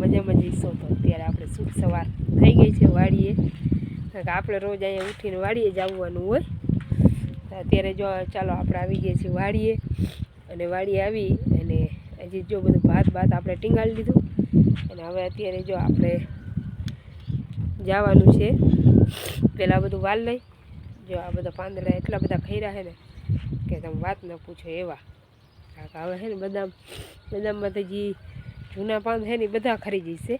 મજામાં જઈશું તો અત્યારે આપણે શુભ સવાર થઈ ગઈ છે વાડીએ. કારણ કે આપણે રોજ અહીંયા ઉઠીને વાડીએ જ આવવાનું હોય. તો અત્યારે જો ચાલો આપણે આવી ગયા છીએ વાડીએ અને વાડીએ આવી અને હજી જો બધું ભાત ભાત આપણે ટીંગાળી લીધું અને હવે અત્યારે જો આપણે જવાનું છે. પહેલાં બધું વાલ લઈ. જો આ બધા પાંદડા એટલા બધા ખૈરા છે ને કે તમે વાત ન પૂછો એવા. કારણ કે હવે છે ને બદામ, બદામમાંથી જે જૂના પાન છે ને બધા ખરી જશે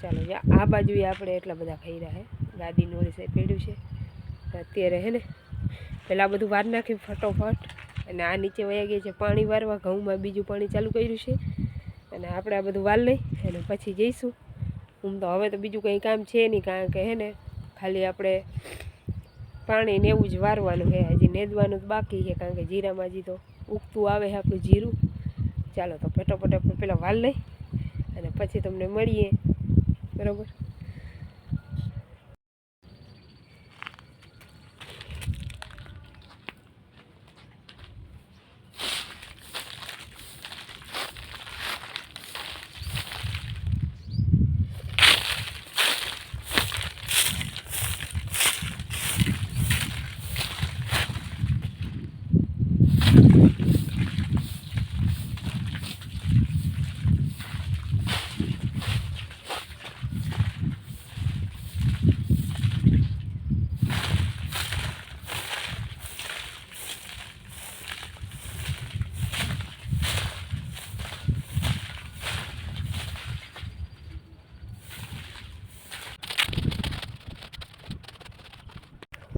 ચાલો આ બાજુ આપણે એટલા બધા ખૈરા છે ગાડીનું ઓલી સાઈડ પડ્યું છે. અત્યારે હે ને પહેલાં બધું વાર નાખ્યું ફટોફટ અને આ નીચે વયા ગયા છે પાણી વારવા, ઘઉંમાં બીજું પાણી ચાલુ કર્યું છે. અને આપણે આ બધું વાર લઈ અને પછી જઈશું. હું તો હવે તો બીજું કંઈ કામ છે નહીં, કારણ કે હે ને, ખાલી આપણે પાણી ને એવું જ વારવાનું છે હજી નેદવાનું બાકી છે, કારણ કે જીરામાં હજી તો ઉગતું આવે છે આપણું જીરું. ચાલો તો ફટોફટ આપણે પહેલાં વાલ લઈ અને પછી તમને મળીએ. બરાબર?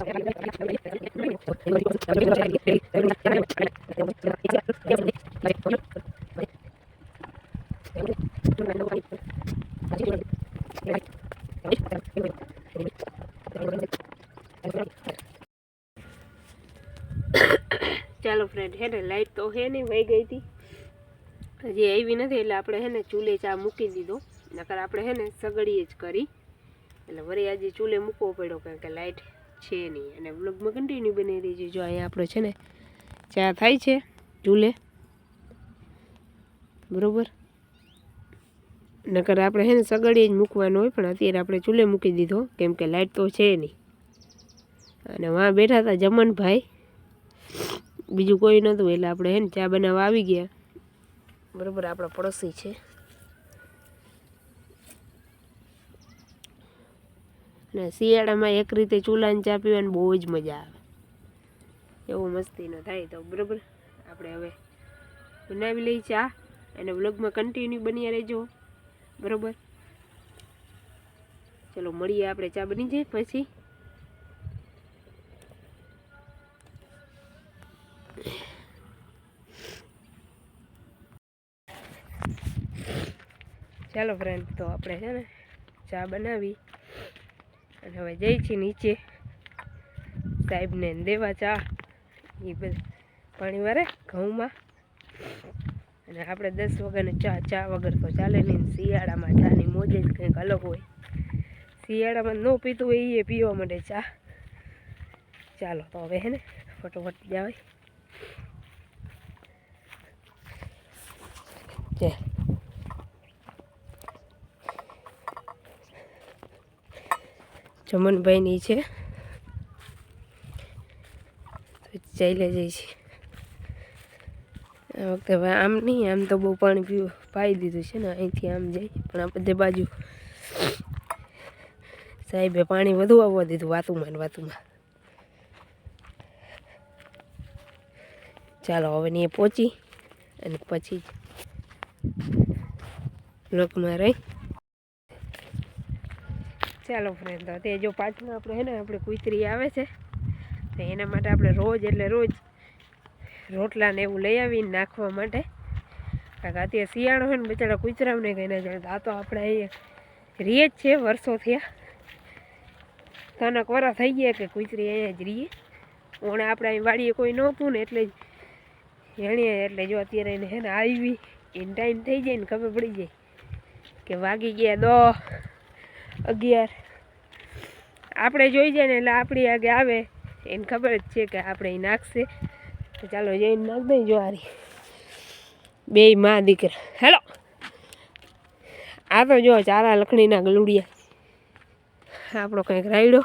ચાલો ફ્રેન્ડ હે ને લાઈટ તો હે ને વહી ગઈ હતી. હજી આવી નથી, એટલે આપણે હે ને ચૂલે ચા મૂકી દીધો. નકર આપણે હે ને સગડીએ જ કરી. એટલે વળી આજે ચૂલે મૂકવો પડ્યો, કારણ કે લાઈટ છે નહીં. અને વ્લોગમાં કન્ટિન્યુ બની રહી છે. જો અહીંયા આપણે છે ને, ચા થાય છે, ચૂલે. બરોબર? નકર આપણે છે ને સગડીએ જ મૂકવાનો હોય, પણ અત્યારે આપણે ચૂલે મૂકી દીધો, કેમ કે લાઈટ તો છે નહીં. અને વાં બેઠા હતા જમનભાઈ. બીજું કોઈ નહોતું, એટલે આપણે છે ને ચા બનાવવા આવી ગયા. બરાબર, આપણા પડોશી છે. અને શિયાળામાં એક રીતે ચૂલાની ચા પીવાની બહુ જ મજા આવે. એવું મસ્તીનો થાય તો, બરાબર? આપણે હવે બનાવી લઈ ચા અને વ્લોગમાં કન્ટિન્યુ બન્યા રહેજો, બરાબર? ચલો, મળીએ આપણે ચા બની જાય પછી. ચાલો ફ્રેન્ડ તો આપણે છે ને ચા બનાવી. અને હવે જઈ છીએ નીચે. સાહેબને દેવા ચા. એ બધું પાણી વારે ઘઉંમાં. અને આપણે દસ વગરને ચા ચા વગર તો ચાલે નહીં. શિયાળામાં ચાની મોજ જ કંઈક અલગ હોય. શિયાળામાં ન પીતું હોય એ પીવા માટે ચા. ચાલો તો હવે હે ને ફટોફટ જવાય. જય જમનભાઈની છે. ચાલ્યા જાય છે. આ વખતે ભાઈ આમ નહીં, આમ તો બહુ પાણી પીવું, પાઈ દીધું છે ને, અહીંથી આમ જાય. પણ આ બધે બાજુ સાહેબે પાણી વધુ આવવા દીધું, વાતુમાં ને વાતુમાં. ચાલો, હવે ને પહોંચી અને પછી લોકમાં રહી. ચાલો ફ્રેન્ડ તો તે જો પાછું આપણે હે ને, આપણે કુતરી આવે છે, તો એના માટે આપણે રોજ એટલે રોજ રોટલા ને એવું લઈ આવીને નાખવા માટે. કારણ કે અત્યારે શિયાળો હોય ને, બિચારા કૂતરાઓને કંઈ ના જાણે આ તો આપણે અહીંયા રીએ જ છે વર્ષો થયા. તનક વરા થઈ ગયા કે કૂતરી અહીંયા જ રીએ. ઓણે આપણે અહીં વાડીએ કોઈ નહોતું ને, એટલે જ એણીએ એટલે જો અત્યારે એને હે ને આવી, એને ટાઈમ થઈ જાય ને, ખબર પડી જાય કે વાગી ગયા દો અગિયાર. આપણે જોઈ જાય ને એટલે આપણી આગે આવે. એને ખબર જ છે કે આપણે એ નાખશે. તો ચાલો જઈને નાખ દઈ જો હારી બે માં દીકરા. હેલો. આ તો જો ચારા લખણીના ગલુડિયા. આપણો કંઈક રાયડો.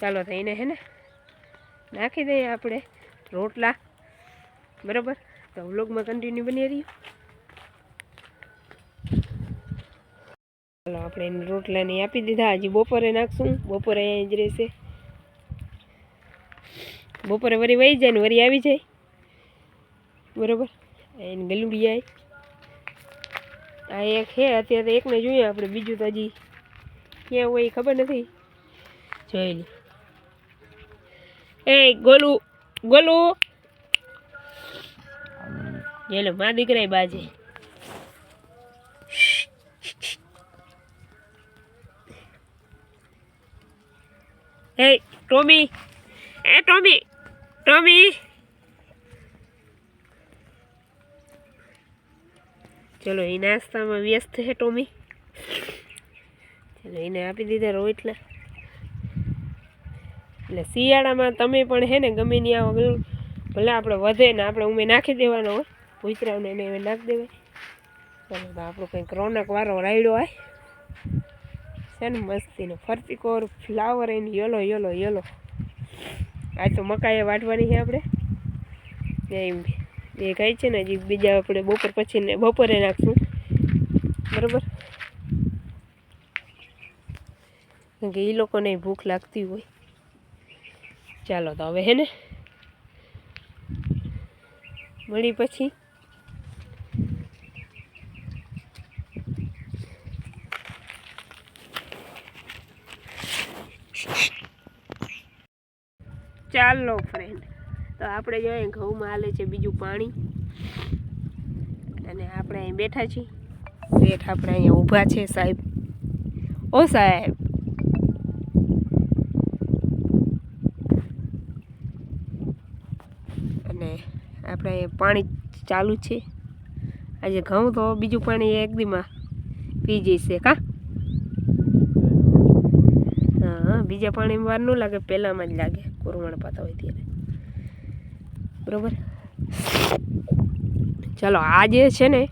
ચાલો એને હે ને નાખી દઈએ આપણે રોટલા. બરાબર? તો વ્લોગમાં કન્ટિન્યુ બની રહ્યું. ચાલો આપણે એને રોટલાને આપી દીધા. હજી બપોરે નાખશું. બપોરે અહીંયા જ રહેશે. બપોરે વરી વહી જાય ને વળી આવી જાય. બરાબર? એને ગલુડી આવી આ એક છે અત્યારે એકને જોઈએ આપણે. બીજું તો હજી ક્યાં હોય ખબર નથી. જોઈ એ ગોલુ ગોલુ. જેલો મા દીકરા બાજે. ટોમી. એ ટોમી ટોમી. ચલો, એ નાસ્તામાં વ્યસ્ત છે ટોમી. ચલો, એને આપી દીધા રોટલા. એટલે શિયાળામાં તમે પણ હે ને ગમે ત્યાં આવો ભલે આપણે વધે ને આપણે ઉમે નાખી દેવાનો હોય, ભૂતરાવને એને નાખી દેવાય. ચાલો આપણો કંઈક રોનક વારો રાયડો હોય છે ને મસ્તીનો. ફરતી core flower and yellow yellow yellow આ તો મકાઈએ વાટવાની છે આપણે. એમ એ કહે છે ને હજી બીજા આપણે બપોર પછી ને બપોરે નાખશું. બરાબર? કારણ કે એ લોકોને ભૂખ લાગતી હોય. ચાલો તો હવે હે ને? મળી પછી. ચાલો ફ્રેન્ડ તો આપણે જોઈએ ઘઉંમાં હાલે છે બીજું પાણી. અને આપણે અહીં બેઠા છીએ. શેઠ આપણે અહીંયા ઊભા છે, સાહેબ. ઓ, સાહેબ. અને આપણે અહીંયા પાણી ચાલુ છે. આજે ઘઉં તો બીજું પાણી એકદીમાં પી જઈશે કા? હા, બીજા પાણીમાં વાર ન લાગે, પહેલાંમાં જ લાગે. કોરમણ પાતા હોય ત્યારે બરોબર? ચાલો આજે છે ને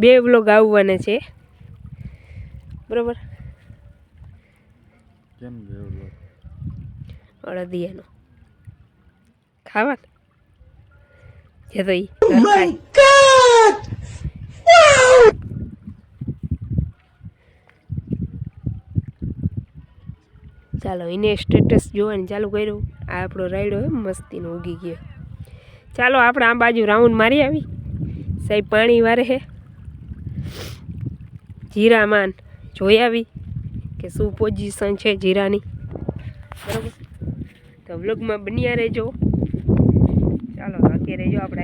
બે વ્લોગ આવવાના છે. બરોબર? કેમ ગયો અડદિયાનો ખાવા? જે તો ઈ ચાલો, એને સ્ટેટસ જોવાનું ચાલુ કર્યું. આ આપણો રાયડો એમ મસ્તીનો ઉગી ગયો. ચાલો, આપણે આ બાજુ રાઉન્ડ મારી આવી. સાહેબ, પાણી વારે હે. જીરામાન જોઈ આવી કે શું પોઝિશન છે જીરાની. બરાબર? તો વ્લોગમાં બન્યા રહેજો. ચાલો, બાકી રહેજો આપણે.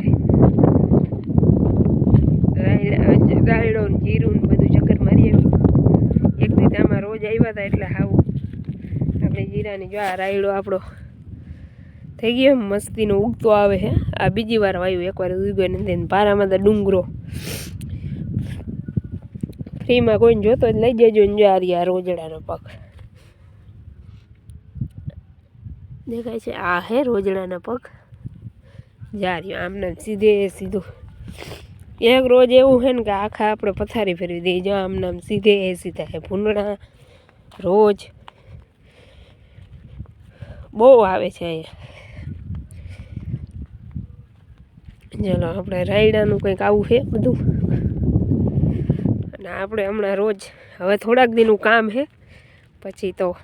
રાયડા- જીરું બધું ચક્કર મારી આવી. એક રીતે આમાં રોજ આવ્યા હતા એટલે હાવું આપણે જીરાની જો આ આપણો થઈ ગયો મસ્તીનો ઉગતો આવે છે આ બીજી વાર વાયુ એકવાર ઉગ્યો નથી પારામાં તો ડુંગરો. ફ્રીમાં કોઈને જોતો જ લઈ જજો ને જો આ રોજડાનો પગ. દેખાય છે આ હે રોજડાના પગ. જા રહ્યો આમને સીધે સીધું. એક રોજ એવું છે ને કે આખા આપણે પથારી ફેરવી દઈએ. જો આમને સીધે સીધે સીધા હે. ભૂંડણા રોજ બહુ આવે છે અહીંયા. ચલો, આપણે રાયડાનું કંઈક આવું છે બધું. અને આપણે હમણાં રોજ, હવે થોડાક દિનનું કામ છે. પછી તો,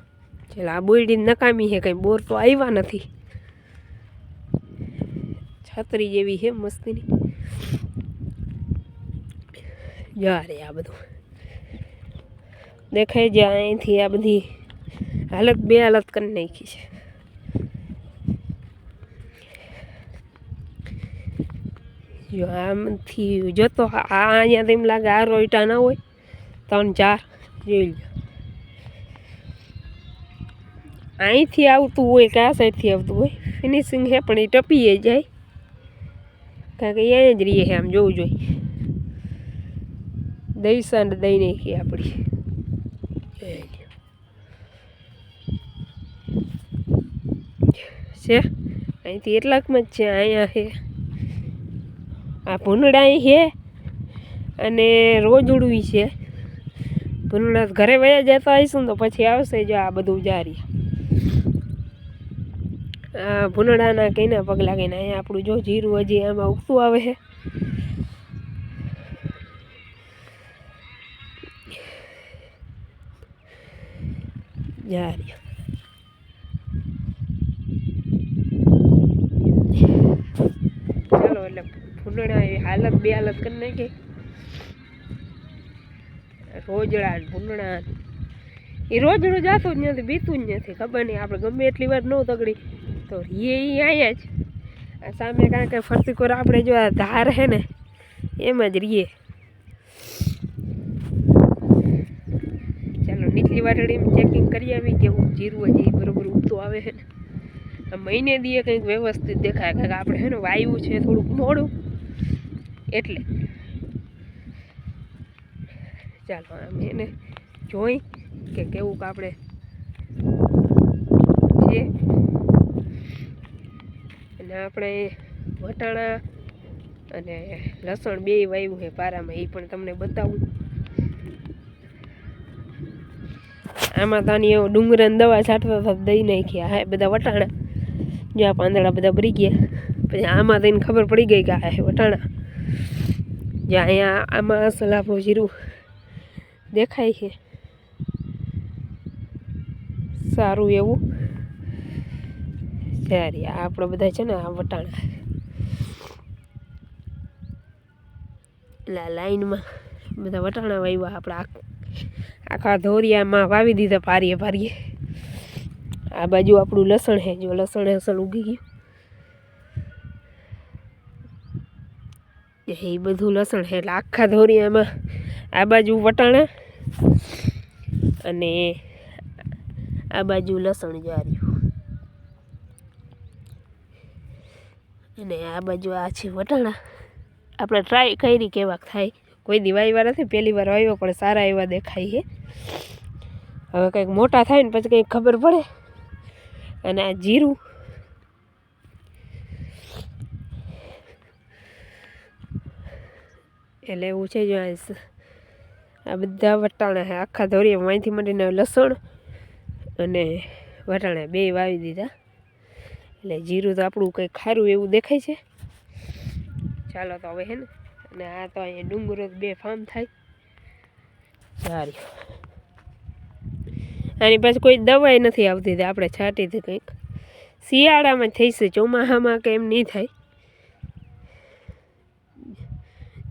ચાલ, આ બોયડી નકામી છે કંઈ. બોર તો આવ્યા નથી. છત્રી જેવી છે મસ્તીની. જા રે આ બધું. દેખાય છે અહીંથી આ બધી હાલત બે હાલત કરી નાખી છે. જો આમથી જોતો આ અહીંયા તેમ લાગે આ રોઈટા ના હોય. ત્રણ ચાર જોઈ લો અહીંથી આવતું હોય કે સાઈડથી આવતું હોય ફિનિશિંગ છે પણ એ ટપીએ જાય. કારણ કે અહીંયા જ રહીએ છે આમ જોવું જોઈએ. દઈ સાંડ દઈ નાખી આપણી છે? અહીંથી એટલાકમાં જ છે, અહીંયા છે આ અહીં છે અને રોજ ઉડવી છે. ભૂંડા ઘરે વયા જતા આવીશું તો પછી આવશે જો આ બધું જારી આ ભૂનડાના કઈના પગલા કહીને અહીંયા આપણું જો જીરું હજી આમાં ઉગતું આવે છે. જારી. બે હાલત કરી નાખી. રોજડા ભૂંડણા એ એ રોજ જાતું જ નથી બીતું જ નથી. ખબર નહીં, આપણે ગમે એટલી વાર ન તગડી. તો એ અહીંયા જ. સામે કાંઈ કે ફરતી કોર આપણે જો આ ધાર હે ને, એમ જ રીએ. ચાલો નીચલી વાટડીમાં ચેકિંગ કરી આવી કેવું જીરું હજી બરોબર ઉગતું આવે છે ને. મહિને દીએ કંઈક વ્યવસ્થિત દેખાય. કારણ કે આપણે છે ને વાયુ છે થોડુંક મોડું. એટલે. ચાલો, આમ એને જોઈ કે કેવું આપણે છે અને આપણે વટાણા અને લસણ બે વાવ્યું છે પારામાં એ પણ તમને બતાવું. આમાં તાની એવો ડુંગરાની દવા છાંટતા હતા દઈ નાખ્યા. હા બધા વટાણા. જો આ પાંદડા બધા ભરી ગયા. પછી આમાં થઈને ખબર પડી ગઈ કે આ વટાણા. જે અહીંયા આમાં અસલ જીરું દેખાય છે. સારું એવું. સારી આ આપણે બધા છે ને આ વટાણા. એટલે લાઈનમાં બધા વટાણા વાવ્યા આપણે આખ- આખા ધોરિયામાં વાવી દીધા પારીએ પારીએ આ બાજુ આપણું લસણ છે. જો લસણ અસલ ઉગી ગયું. એ બધું લસણ છે એટલે આખા ધોરિયામાં આ બાજુ વટાણા અને આ બાજુ લસણ જાર્યું. અને આ બાજુ આ છે વટાણા. આપણે ટ્રાય કરી કેવાક થાય. કોઈ દી વાવ્યા નથી પહેલી વાર વાવ્યો પણ સારા એવા દેખાય છે હવે કંઈક મોટા થાય ને પછી કંઈક ખબર પડે. અને આ જીરું એટલે એવું છે જો આ બધા વટાણા છે. આખા ધોરીએ અહીંથી માંડીને લસણ અને વટાણા બે વાવી દીધા. એટલે જીરું તો આપણું કંઈક ખારું એવું દેખાય છે. ચાલો તો હવે હે ને અને આ તો અહીંયા ડુંગરો બે ફાર્મ થાય. સારી. આની પાસે કોઈ દવાઈ નથી આવતી, આપણે છાંટી હતી કંઈક. શિયાળામાં થઈ છે ચોમાસામાં કે એમ નહીં થાય.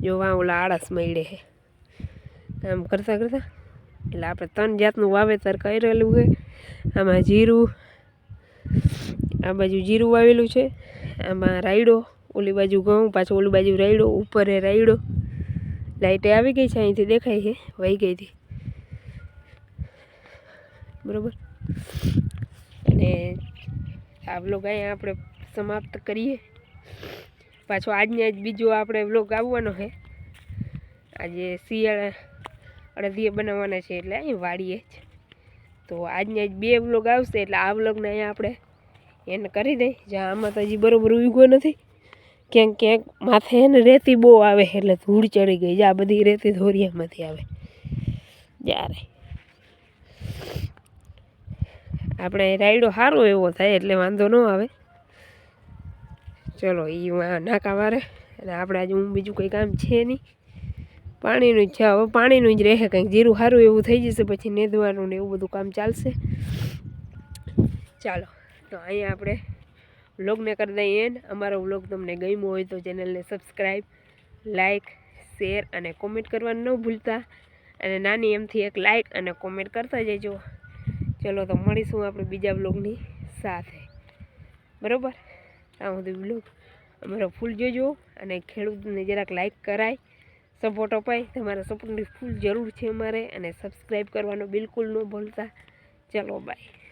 જોવા ઓલા આળસ મળે છે આમ કરતાં કરતાં, એટલે આપણે ત્રણ જાતનું વાવેતર કરેલું છે આમાં જીરું, આ બાજુ જીરું વાવેલું છે. આમાં રાયડો, ઓલી બાજુ ઘઉં, પાછું ઓલી બાજુ રાયડો, ઉપર એ રાયડો. લાઇટે આવી ગઈ છે, અહીંથી દેખાય છે, વહી ગઈ હતી. બરાબર? અને આ બ્લોગ અહીંયા આપણે સમાપ્ત કરીએ. પાછો આજને આજ બીજો આપણે વ્લોગ આવવાનો છે. આજે શિયાળા અડદીએ બનાવવાના છે એટલે અહીં વાડીએ જ. તો આજને આજ બે વ્લોગ આવશે એટલે આ વ્લોગને અહીંયા આપણે એને કરી દઈ. જ્યાં આમાં તો હજી બરોબર ઉગ્યો નથી. ક્યાંક ક્યાંક માથે એને રેતી બહુ આવે એટલે ધૂળ ચડી ગઈ. જા બધી રેતી ધોરિયામાંથી આવે. જ્યારે આપણે રાયડો સારો એવો થાય એટલે વાંધો ન આવે. ચલો એ નાકા વારે. અને આપણે આજે હું બીજું કંઈ કામ છે નહીં. પાણીનું જ છે. હવે પાણીનું જ રહે કંઈક. જીરું સારું એવું થઈ જશે, પછી નેદવાનું ને એવું બધું કામ ચાલશે. ચાલો, તો અહીંયા આપણે વ્લોગને કરી દઈએ એન્ડ અમારો વ્લોગ તમને ગમ્યો હોય તો ચેનલને સબસ્ક્રાઈબ લાઈક શેર અને કોમેન્ટ કરવાનું ન ભૂલતા. અને નાની એમથી એક લાઈક અને કોમેન્ટ કરતા જજો. ચલો, તો મળીશું આપણે બીજા વ્લોગની સાથે. બરાબર? ત્યાં સુધી વ્લોગ અમારો ફૂલ જોજો અને ખેડૂતને જરાક લાઈક કરાય સપોર્ટ અપાય. તમારા સપોર્ટની ફૂલ જરૂર છે અમારે અને સબસ્ક્રાઈબ કરવાનું બિલકુલ ન ભૂલતા. ચલો બાય